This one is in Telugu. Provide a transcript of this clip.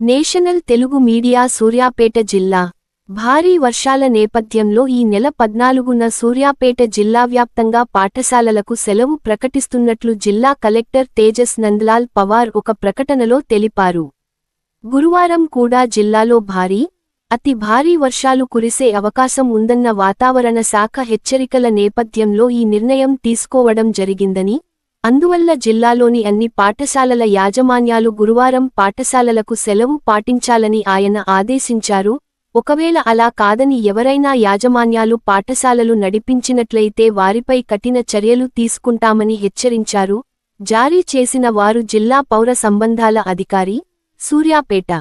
నేషనల్ తెలుగు మీడియా సూర్యాపేట జిల్లా. భారీ వర్షాల నేపథ్యంలో ఈ నెల పద్నాలుగున సూర్యాపేట జిల్లా వ్యాప్తంగా పాఠశాలలకు సెలవు ప్రకటిస్తున్నట్లు జిల్లా కలెక్టర్ తేజస్ నందలాల్ పవార్ ఒక ప్రకటనలో తెలిపారు. గురువారం కూడా జిల్లాలో భారీ అతి భారీ వర్షాలు కురిసే అవకాశం ఉందన్న వాతావరణ శాఖ హెచ్చరికల నేపథ్యంలో ఈ నిర్ణయం తీసుకోవడం జరిగిందని అందువల్ల జిల్లాలోని అన్ని పాఠశాలల యాజమాన్యాలు గురువారం పాఠశాలలకు సెలవు పాటించాలని ఆయన ఆదేశించారు. ఒకవేళ అలా కాదని ఎవరైనా యాజమాన్యాలు పాఠశాలలు నడిపించినట్లయితే వారిపై కఠిన చర్యలు తీసుకుంటామని హెచ్చరించారు. జారీ చేసిన వారు జిల్లా పౌర సంబంధాల అధికారి సూర్యాపేట